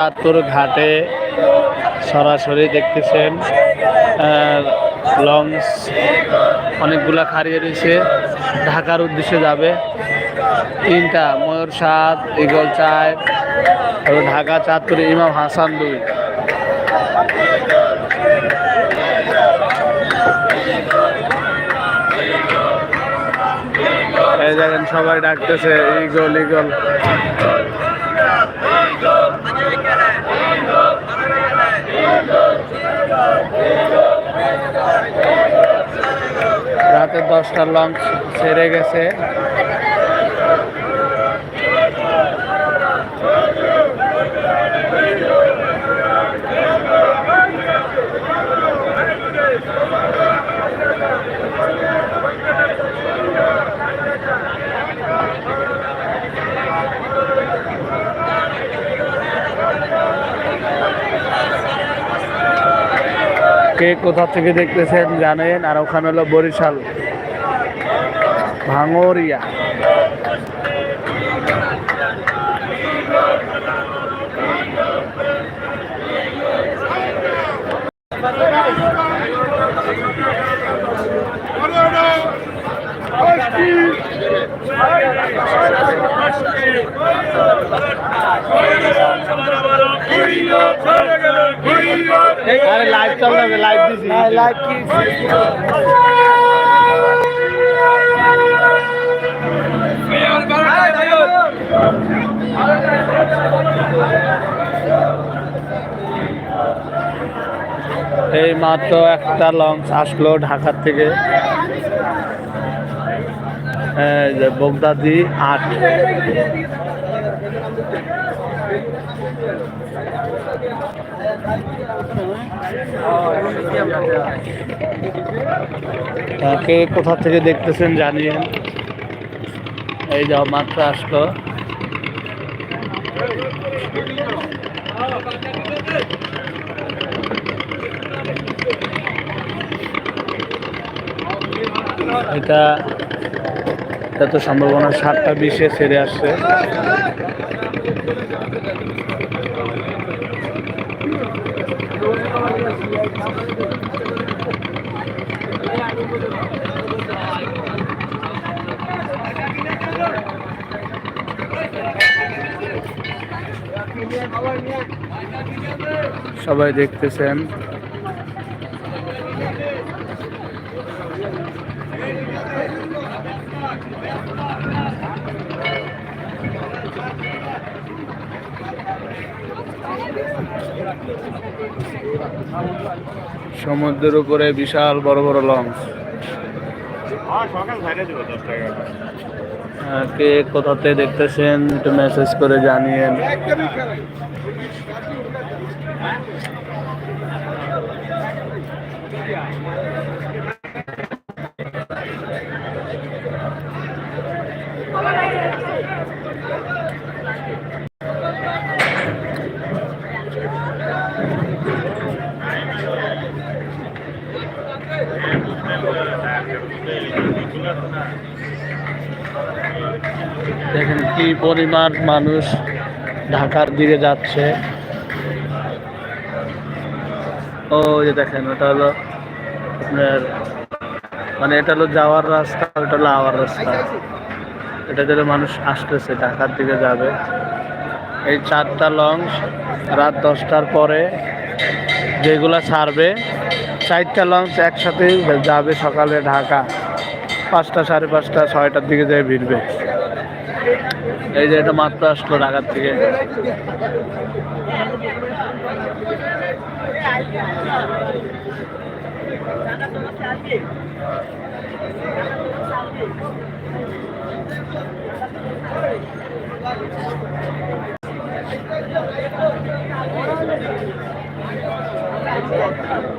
চাঁদপুর ঘাটে সরাসরি দেখতেছেন লঞ্চ, অনেকগুলা খাড়িয়ে রয়েছে। ঢাকার উদ্দেশ্যে যাবে। তিনটা, ময়ূর সাত ইগল চার, এবং ঢাকা চাঁদপুরে ইমাম হাসান দুই। এই দেখেন সবাই ডাকতেছে ইগল ইগল রাতে দশটার লঞ্চ ছেড়ে গেছে। কে কোথা থেকে দেখতেছেন জানেন? আর ওখানে হলো বরিশাল। ভাঙরিয়া আরে লাইভ চালাবে লাইভ দিছি লাইভ কি এই মাত্র একটা লঞ্চ আসলো ঢাকার থেকে। যে বগদাদি আট। তাকে কোথা থেকে দেখতেছেন জানিয়েন এই যাও মাত্র আসলো। এটা এত সম্ভাবনা সাতটা বিশে ছেড়ে আসছে। সবাই দেখতেছেন। সমুদ্রের উপরে বিশাল বড় বড় লঞ্চ। আহ, কে কোথাতে দেখতেছেন একটু মেসেজ করে জানিয়েন। দেখেন কি পরিমাণ মানুষ ঢাকার দিকে যাচ্ছে। ও যে দেখেন, ওটা হলো আপনার মানে এটা হলো যাওয়ার রাস্তা, ওটা হলো আওয়ার রাস্তা। এটা দিলে মানুষ আসতেছে, ঢাকার দিকে যাবে। এই চারটা লঞ্চ রাত দশটার পরে যেগুলা ছাড়বে, চারটা লঞ্চ একসাথে যাবে সকালে ঢাকা। পাঁচটা, সাড়ে পাঁচটা, ছয়টার দিকে যেয়ে ভিড়বে। এই যে এটা মাত্র আসলো ঢাকার থেকে এই ইয়া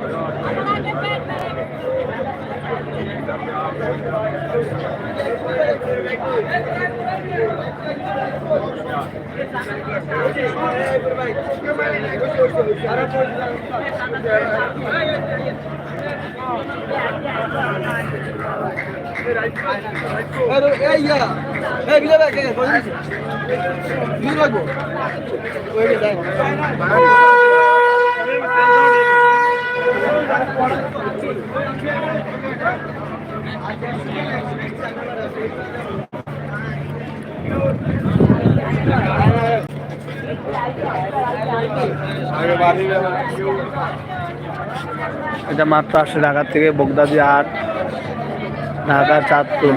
বিলে ব্যাগ এটা মাত্র আসছে ঢাকার থেকে বগদাদি আট ঢাকা চাঁদপুর।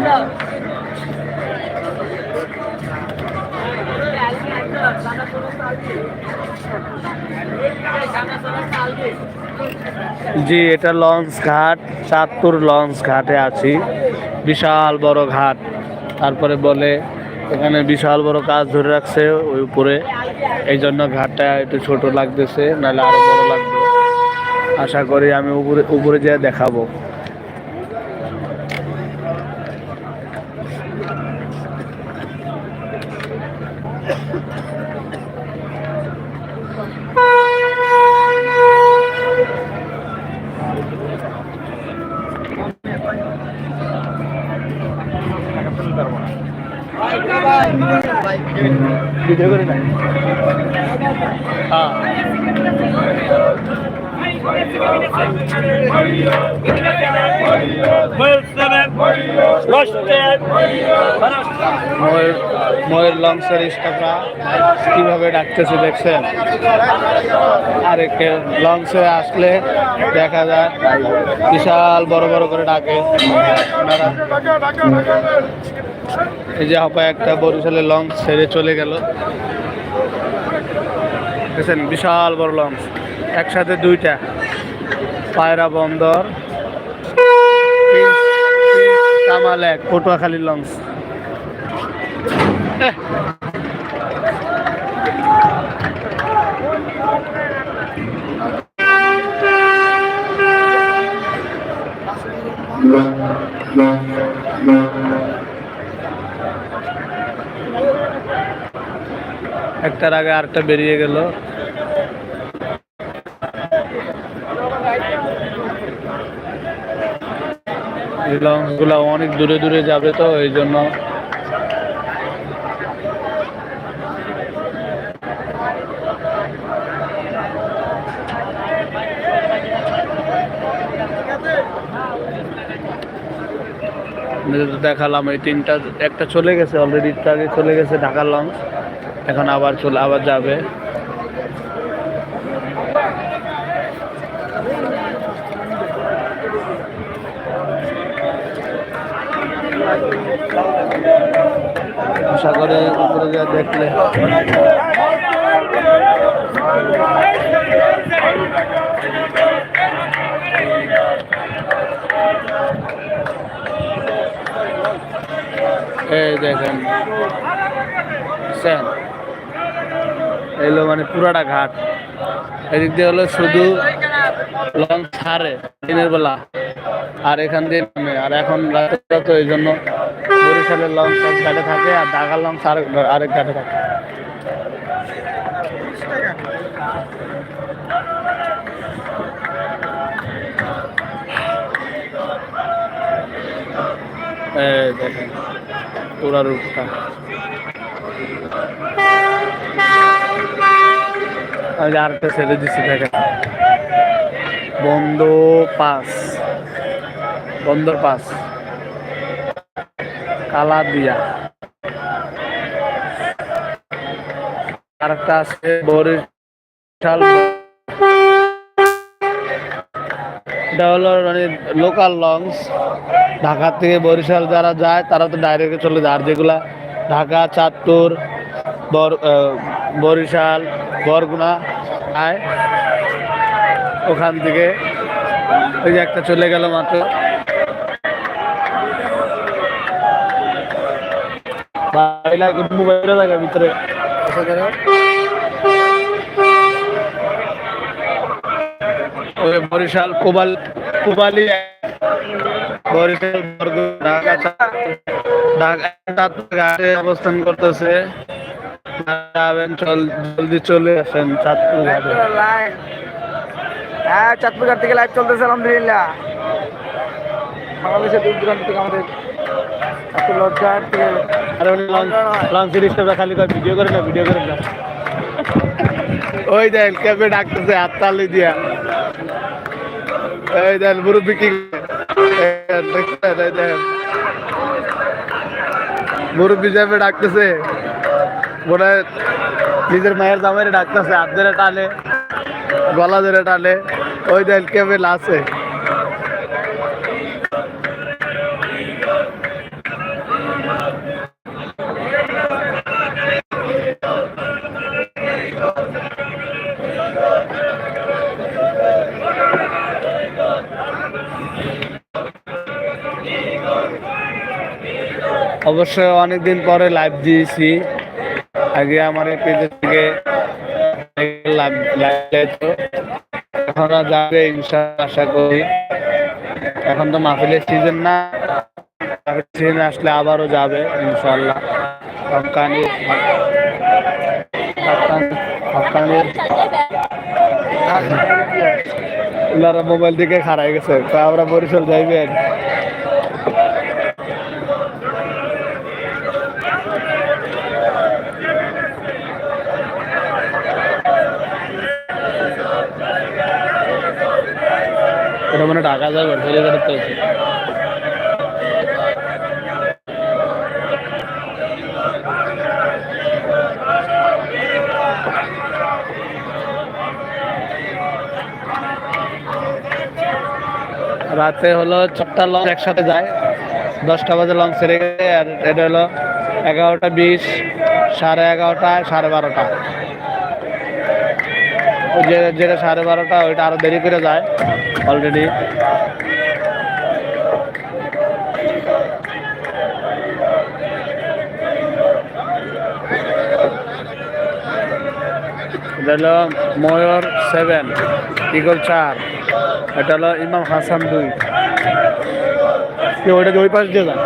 জি, এটা লঞ্চ ঘাট, চাঁদপুর লঞ্চ ঘাটে আছি। বিশাল বড় ঘাট। তারপরে বলে, এখানে বিশাল বড় কাজ ধরে রাখছে ওই উপরে। এই জন্য ঘাটটা একটু ছোট লাগতেছে, নাহলে আরও বড় লাগবে। আশা করি আমি উপরে উপরে যেয়ে দেখাবো। ভিডিও করি না হ্যাঁ ময়ের ময়ের লঞ্চের স্টাফরা কীভাবে ডাকতেছে দেখছেন? আর একে লঞ্চে আসলে দেখা যায়, বিশাল বড় বড় করে ডাকে। এই যে হপায় একটা বরিশালের লঞ্চ ছেড়ে চলে গেল। দেখছেন, বিশাল বড় লঞ্চ। একসাথে দুইটা। পায়রা বন্দর কামাল এক পটুয়াখালী লঞ্চ। একটার আগে আরেকটা বেরিয়ে গেল। লঞ্চগুলো অনেক দূরে দূরে যাবে তো এই জন্য দেখালাম, এই তিনটা, একটা চলে গেছে অলরেডি আগে চলে গেছে ঢাকার লঞ্চ এখন আবার চলে, আবার যাবে। আশা করে উপরে দেখলে এই দেখেন বুঝছেন? এলো মানে পুরাটা ঘাট। এদিক দিয়ে হলো শুধু লঞ্চ ছাড়ে দিনের বেলা, আর এখান দিয়ে নামে। আর এখন রাতে তো এই জন্য বরিশালের এক ঘাটে থাকে, আর ঢাকার লঞ্চ আরেক আরেক ঘাটে থাকে। দেখেন। পুরা রূপটা আমি আরেকটা ছেড়ে দিচ্ছি দেখেন। বন্ধ পাস। বন্দর পাস। কালা দিয়া। আরেকটা আছে বরিশাল এটা হলো মানে লোকাল লঞ্চ ঢাকা থেকে বরিশাল যারা যায়, তারা তো ডাইরেক্টে চলে যায়। আর যেগুলা ঢাকা, চাঁদপুর বরিশাল, বরগুনা আয়, ওখান থেকে ওই যে একটা চলে গেল মাত্র। ভিতরে। বরিশাল, কোবাল, কোবালি বরিশাল ঢাকা ঘাটে অবস্থান করতেছে। জলদি চলে আসেন চাঁদপুর ঘাটে। হ্যাঁ চাঁদপুর ঘাট থেকে লাইভ চলতেছে আলহামদুলিল্লাহ। বাংলাদেশের দূর দূরান্ত থেকে আমাদের ভিডিও করে না ভিডিও করে না। ওই দেন ক্যাবে ডাকতেছে হাত তালি দিয়া। এই দেন, মুরব্বী কি দেখছেন এই দেন মুরব্বী সাহেবে ডাকতেছে, মনে নিজের মায়ের জামাইরে ডাকতেছে, হাত ধরে টানে, গলা ধরে টানে। ওই দেন ক্যাবে আছে? অবশ্যই অনেকদিন পরে লাইভ দিয়েছি। আগে আমার এই পেজের থেকে এখন যাবে ইনশাআল্লাহ, আশা করি। এখন তো মাহফিলের সিজন না। সিজন আসলে আবারও যাবে ইনশাআল্লাহ। হকানি হকানি মোবাইল দিকে খারাই গেছে, তো আমরা বরিশাল যাইবেন। মানে ঢাকা যাবে ফেলে বেরোতে হয়েছে। রাতে হলো চারটা লঞ্চ একসাথে যায়, দশটা বাজে লঞ্চ ছেড়ে গেছে, আর এটা হলো এগারোটা বিশ, সাড়ে এগারোটা, সাড়ে বারোটা। যেটা সাড়ে বারোটা, ওইটা আরও দেরি করে যায় অলরেডি এটা হলো ময়ূর সেভেন ইগল চার। এটা হলো ইমাম হাসান দুই। ওইটা ওই পাশ দিয়ে যান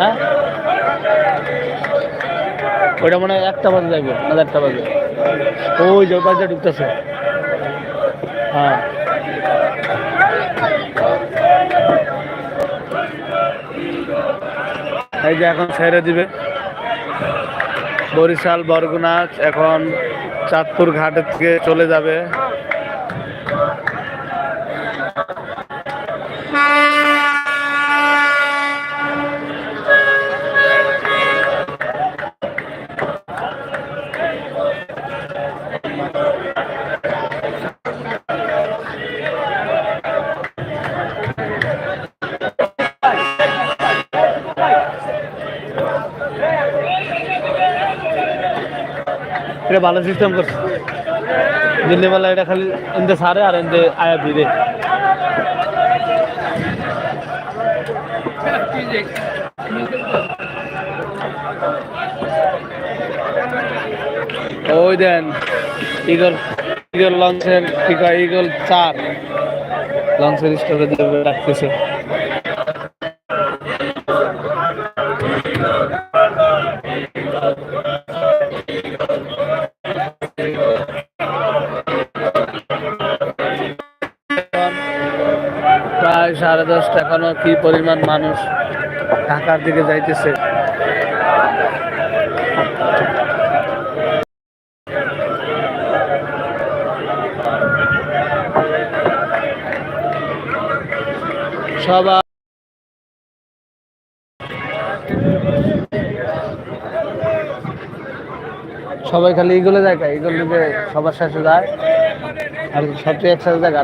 হ্যাঁ ওইটা মনে হয় একটা বাজে যাইব না একটা বাজে। ওই যে বাজে ঢুকতেছে। হ্যাঁ। এই যে এখন ছেড়ে দিবে। বরিশাল, বরগুনা, এখন চাঁদপুর ঘাটের থেকে চলে যাবে। ভালো সিস্টেম করছে। দিল্লিবেলা এটা খালি এনতে সারে আর এনতে আয়া ভিড়ে। ওই দেন ইগল ইগল লঞ্চের ইগল চার। লঞ্চের স্টোরে রাখতেছে। সাড়ে দশটা, এখনও কি পরিমাণ মানুষ ঢাকার দিকে যাইতেছে? সবাই সবাই খালি এগুলো যায় এগুলো সবার সাথে যায়। আর সবচেয়ে একসাথে যায়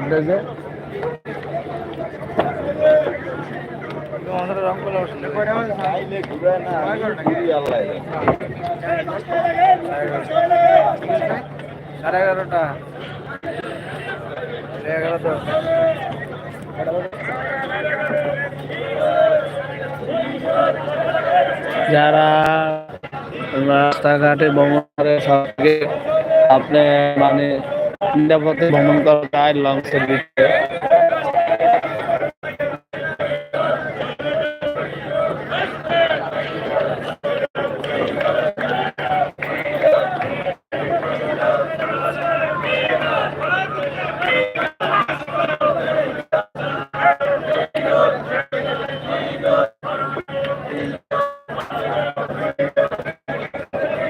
গাড়ি যে সাড়ে এগারোটা। এগারো যারা রাস্তাঘাটে ভ্রমণ করে সবকে আপনি মানে নিরাপদে ভ্রমণ করা যায় লং সার্ভিসে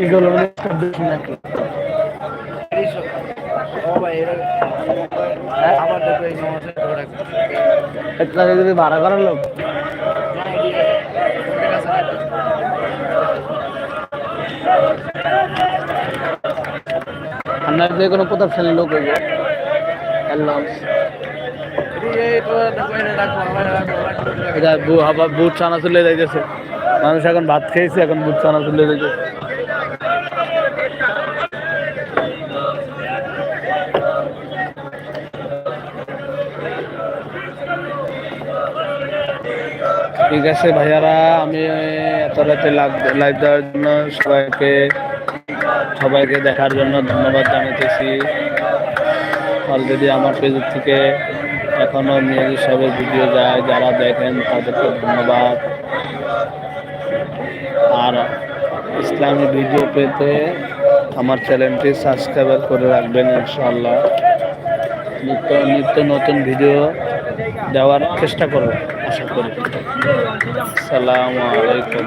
এগুলো ভাড়া করার কোনো প্রতাপশালী লোক হইব। এটা বুট চানা চলে যাইতেছে। মানুষ এখন ভাত খেয়েছে, এখন বুট চানা চলে যাইতেছে। ঠিক আছে, ভাইয়ারা, আমি এত রাতে লাইভ দেওয়ার জন্য সবাইকে সবাইকে দেখার জন্য ধন্যবাদ জানাতেছি অলরেডি আমার পেজ থেকে এখনও মেয়ে সবের ভিডিও যায়, যারা দেখেন তাদেরকে ধন্যবাদ। আর ইসলামী ভিডিও পেতে আমার চ্যানেলটি সাবস্ক্রাইব করে রাখবেন, ইনশাআল্লাহ। নিত্য নিত্য নতুন ভিডিও দেওয়ার চেষ্টা করব আশা করি। সালামালাইকুম